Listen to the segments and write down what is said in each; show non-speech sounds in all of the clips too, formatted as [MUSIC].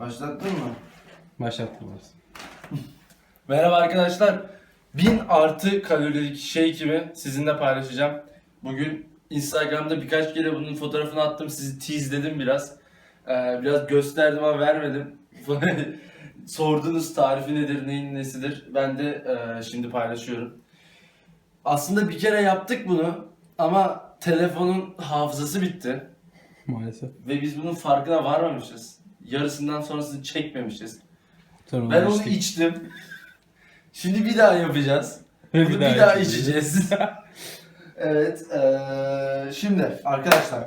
Başlattın mı? Başlattım biraz. [LAUGHS] Merhaba arkadaşlar. 1000 artı kalorilik shake'imi sizinle paylaşacağım. Bugün Instagram'da birkaç kere bunun fotoğrafını attım. Sizi teaseledim biraz. Ee, biraz gösterdim ama vermedim. [LAUGHS] Sordunuz tarifi nedir, neyin nesidir. Ben de e, şimdi paylaşıyorum. Aslında bir kere yaptık bunu ama telefonun hafızası bitti. Maalesef. Ve biz bunun farkına varmamışız. Yarısından sonrasını çekmemişiz. Sonra Ben onu içtim. Şimdi bir daha yapacağız. [LAUGHS] Bunu bir daha, içeceğiz. [LAUGHS] evet. eee, şimdi arkadaşlar.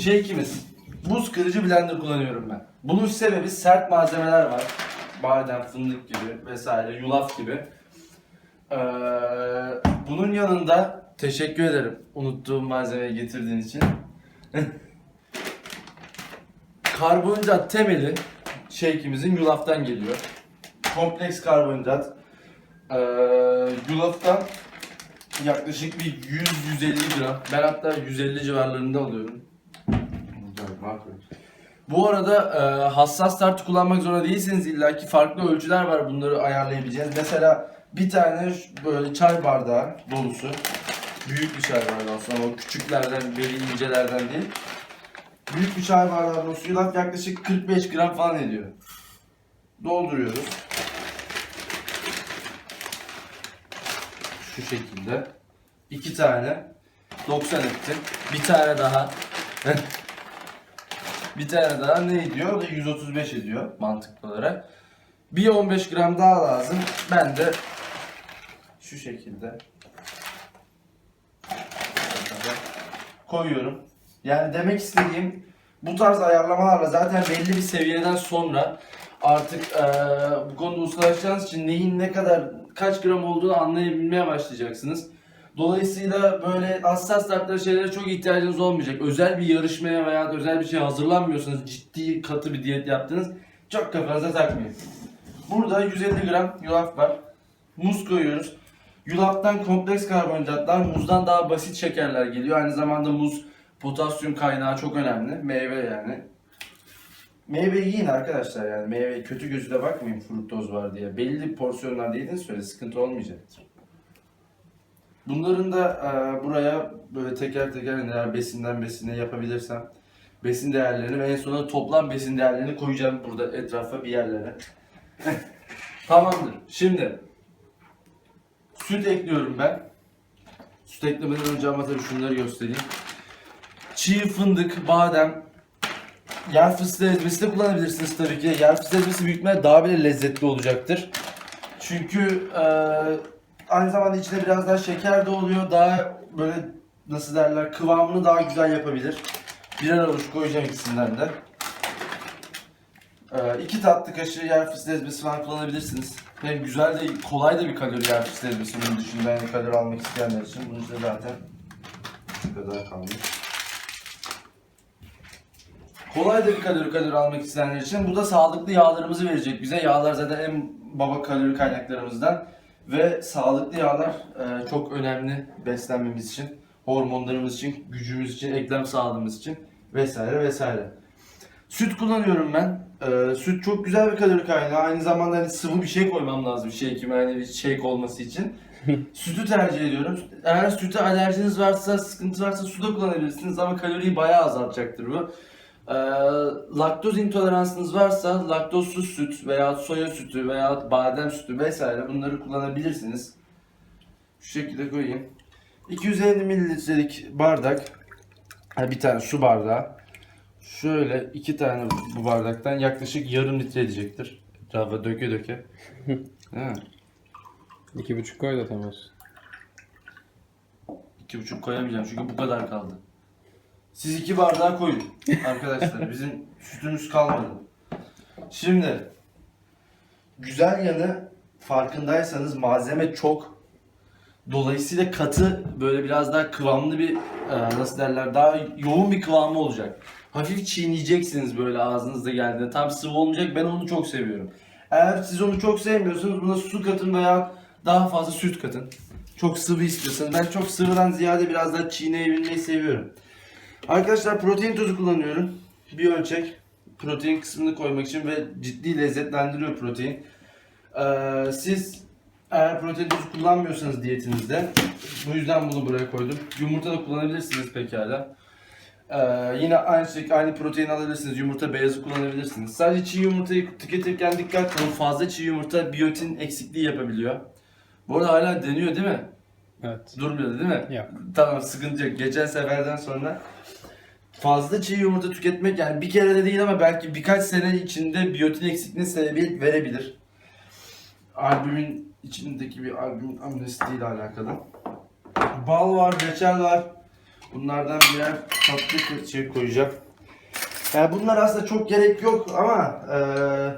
Shake'imiz. Buz kırıcı blender kullanıyorum ben. Bunun sebebi sert malzemeler var. Badem, fındık gibi vesaire, yulaf gibi. Eee, bunun yanında teşekkür ederim unuttuğum malzemeyi getirdiğin için. [LAUGHS] Karbonhidrat temeli shake'imizin yulaftan geliyor. Kompleks karbonhidrat. Ee, yulaftan yaklaşık bir 100-150 gram. Ben hatta 150 civarlarında alıyorum. Bu arada e, hassas tartı kullanmak zorunda değilsiniz. İlla ki farklı ölçüler var bunları ayarlayabileceğiz. Mesela bir tane böyle çay bardağı dolusu. Büyük bir çay bardağı olsun ama küçüklerden, beli incelerden değil. Büyük bir çay bardağı dolusu yulaf yaklaşık 45 gram falan ediyor. Dolduruyoruz. Şu şekilde. İki tane. 90 etti. Bir tane daha. [LAUGHS] bir tane daha ne ediyor? O da 135 ediyor mantıklı olarak. Bir 15 gram daha lazım. Ben de şu şekilde koyuyorum. Yani demek istediğim bu tarz ayarlamalarla zaten belli bir seviyeden sonra artık eee, bu konuda ustalaşacağınız için neyin ne kadar kaç gram olduğunu anlayabilmeye başlayacaksınız. Dolayısıyla böyle hassas tartları şeylere çok ihtiyacınız olmayacak. Özel bir yarışmaya veya özel bir şey hazırlanmıyorsanız ciddi katı bir diyet yaptınız. Çok kafanıza takmayın. Burada 150 gram yulaf var. Muz koyuyoruz. Yulaftan kompleks karbonhidratlar, muzdan daha basit şekerler geliyor. Aynı zamanda muz potasyum kaynağı çok önemli. Meyve yani. Meyve yiyin arkadaşlar yani. Meyve kötü gözüyle bakmayın fruktoz var diye. Belli porsiyonlarda yediğiniz söyle sıkıntı olmayacaktır. Bunların da e, buraya böyle teker teker neler besinden besine yapabilirsem besin değerlerini ve en sonunda toplam besin değerlerini koyacağım burada etrafa bir yerlere. [LAUGHS] Tamamdır. Şimdi süt ekliyorum ben. Süt eklemeden önce ama tabii şunları göstereyim. Çiğ fındık, badem, yer fıstığı ezmesi de kullanabilirsiniz tabii ki. Yer fıstığı ezmesi büyük ihtimalle daha bile lezzetli olacaktır. Çünkü eee, aynı zamanda içinde biraz daha şeker de oluyor. Daha böyle nasıl derler kıvamını daha güzel yapabilir. Birer avuç koyacağım ikisinden de. Ee, iki tatlı kaşığı yer fıstığı ezmesi falan kullanabilirsiniz. Hem güzel de kolay da bir kalori yer fıstığı ezmesi bunun dışında yani kalori almak isteyenler için. Bunun işte zaten şu kadar kalmış. Kolay da bir kalori kalori almak isteyenler için. Bu da sağlıklı yağlarımızı verecek bize. Yağlar zaten en baba kalori kaynaklarımızdan. Ve sağlıklı yağlar e, çok önemli beslenmemiz için, hormonlarımız için, gücümüz için, eklem sağlığımız için vesaire vesaire. Süt kullanıyorum ben. Ee, süt çok güzel bir kalori kaynağı. Aynı zamanda hani sıvı bir şey koymam lazım shake'ime hani bir shake olması için. [LAUGHS] Sütü tercih ediyorum. Eğer süte alerjiniz varsa, sıkıntı varsa su da kullanabilirsiniz ama kaloriyi bayağı azaltacaktır bu. Ee, laktoz intoleransınız varsa laktozsuz süt veya soya sütü veya badem sütü vesaire bunları kullanabilirsiniz. Şu şekilde koyayım. 250 mililitrelik bardak, bir tane su bardağı. Şöyle iki tane bu bardaktan yaklaşık yarım litre edecektir. Etrafa döke döke. [LAUGHS] Değil mi? İki buçuk koy da tam olsun. İki buçuk koyamayacağım çünkü bu kadar kaldı. Siz iki bardağı koyun arkadaşlar. [LAUGHS] Bizim sütümüz kalmadı. Şimdi güzel yanı farkındaysanız malzeme çok. Dolayısıyla katı böyle biraz daha kıvamlı bir e, nasıl derler daha yoğun bir kıvamı olacak. Hafif çiğneyeceksiniz böyle ağzınızda geldiğinde. Tam sıvı olmayacak. Ben onu çok seviyorum. Eğer siz onu çok sevmiyorsanız buna su katın veya daha fazla süt katın. Çok sıvı istiyorsanız. Ben çok sıvıdan ziyade biraz daha çiğneyebilmeyi seviyorum. Arkadaşlar protein tozu kullanıyorum. Bir ölçek. protein kısmını koymak için ve ciddi lezzetlendiriyor protein. Ee, siz eğer protein tozu kullanmıyorsanız diyetinizde bu yüzden bunu buraya koydum. Yumurta da kullanabilirsiniz pekala. Ee, yine aynı şekilde aynı protein alabilirsiniz. Yumurta beyazı kullanabilirsiniz. Sadece çiğ yumurtayı tüketirken dikkat olun. Fazla çiğ yumurta biyotin eksikliği yapabiliyor. Bu arada hala deniyor değil mi? Evet. Durmuyordu değil mi? Yok. Tamam sıkıntı yok. Geçen seferden sonra fazla çiğ yumurta tüketmek yani bir kere de değil ama belki birkaç sene içinde biyotin eksikliğine sebebiyet verebilir. Albümün içindeki bir albüm amnestiyle alakalı. Bal var, reçel var. Bunlardan birer tatlı şey koyacağım. Yani bunlar aslında çok gerek yok ama eee,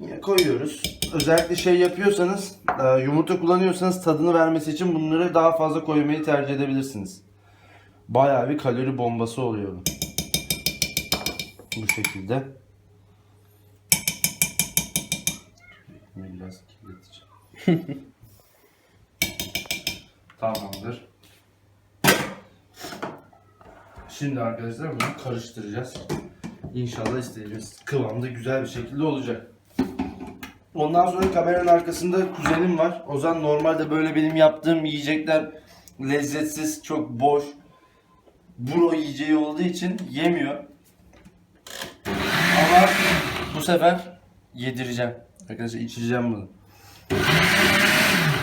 yine koyuyoruz. Özellikle şey yapıyorsanız, eee, yumurta kullanıyorsanız tadını vermesi için bunları daha fazla koymayı tercih edebilirsiniz. Bayağı bir kalori bombası oluyor bu. Bu şekilde. Biraz kirleteceğim. [LAUGHS] Tamamdır. Şimdi arkadaşlar bunu karıştıracağız. İnşallah istediğimiz kıvamda güzel bir şekilde olacak. Ondan sonra kameranın arkasında kuzenim var. Ozan normalde böyle benim yaptığım yiyecekler lezzetsiz, çok boş, buro yiyeceği olduğu için yemiyor. Ama bu sefer yedireceğim. Arkadaşlar içireceğim bunu.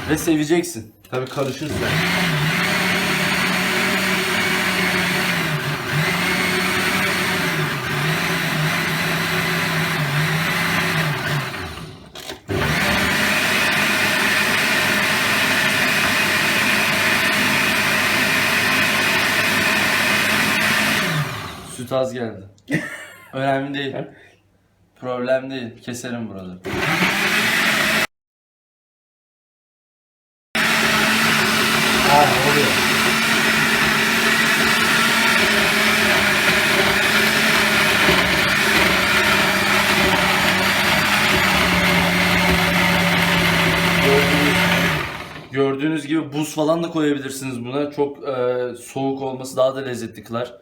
Ve seveceksin. Tabii karışırsa. Süt az geldi. [LAUGHS] Önemli değil. Problem değil. Keserim buraları. Aa oluyor? Gördüğünüz, gördüğünüz gibi buz falan da koyabilirsiniz buna. Çok e, soğuk olması daha da lezzetli kılar.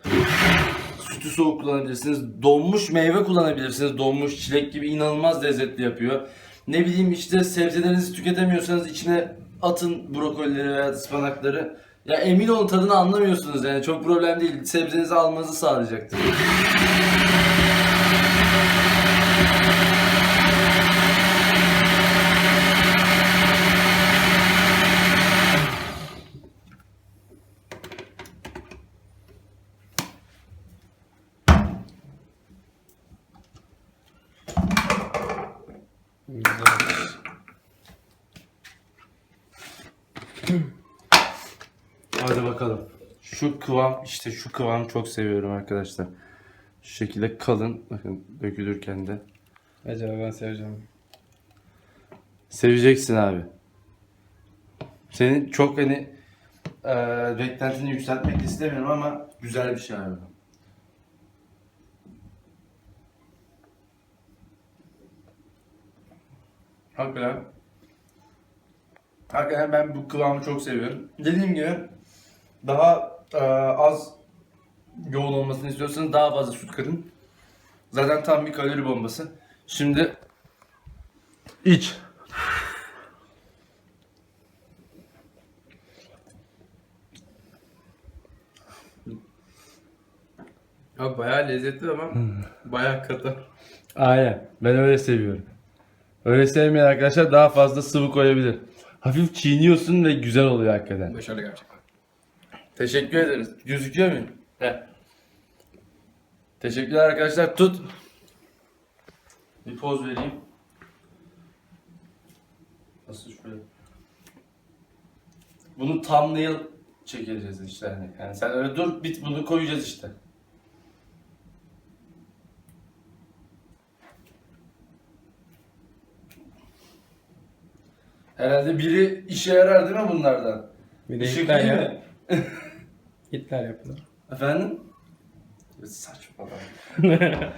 Sütü soğuk kullanabilirsiniz. Donmuş meyve kullanabilirsiniz. Donmuş çilek gibi inanılmaz lezzetli yapıyor. Ne bileyim işte sebzelerinizi tüketemiyorsanız içine atın brokolileri veya ıspanakları. Ya emin olun tadını anlamıyorsunuz yani çok problem değil. Sebzenizi almanızı sağlayacaktır. Hadi bakalım. Şu kıvam işte şu kıvam çok seviyorum arkadaşlar. Şu şekilde kalın. Bakın dökülürken de. Acaba ben seveceğim. Seveceksin abi. Senin çok hani e, beklentini yükseltmek istemiyorum ama güzel bir şey abi. Hakikaten. Hakikaten ben bu kıvamı çok seviyorum. Dediğim gibi daha e, az yoğun olmasını istiyorsanız daha fazla süt katın. Zaten tam bir kalori bombası. Şimdi iç. Ya bayağı lezzetli ama bayağı katı. Aynen. Ben öyle seviyorum. Öyle sevmeyen arkadaşlar daha fazla sıvı koyabilir. Hafif çiğniyorsun ve güzel oluyor hakikaten. Başarılı gerçekten. Teşekkür ederiz. Gözüküyor muyum? He. Teşekkürler arkadaşlar. Tut. Bir poz vereyim. Nasıl şöyle? Bunu thumbnail çekeceğiz işte hani. Yani sen öyle dur bit bunu koyacağız işte. Herhalde biri işe yarar değil mi bunlardan? Bir de Işık değil ya. mi? [LAUGHS] Hitler yapılır. Efendim? Saçmalama. [LAUGHS]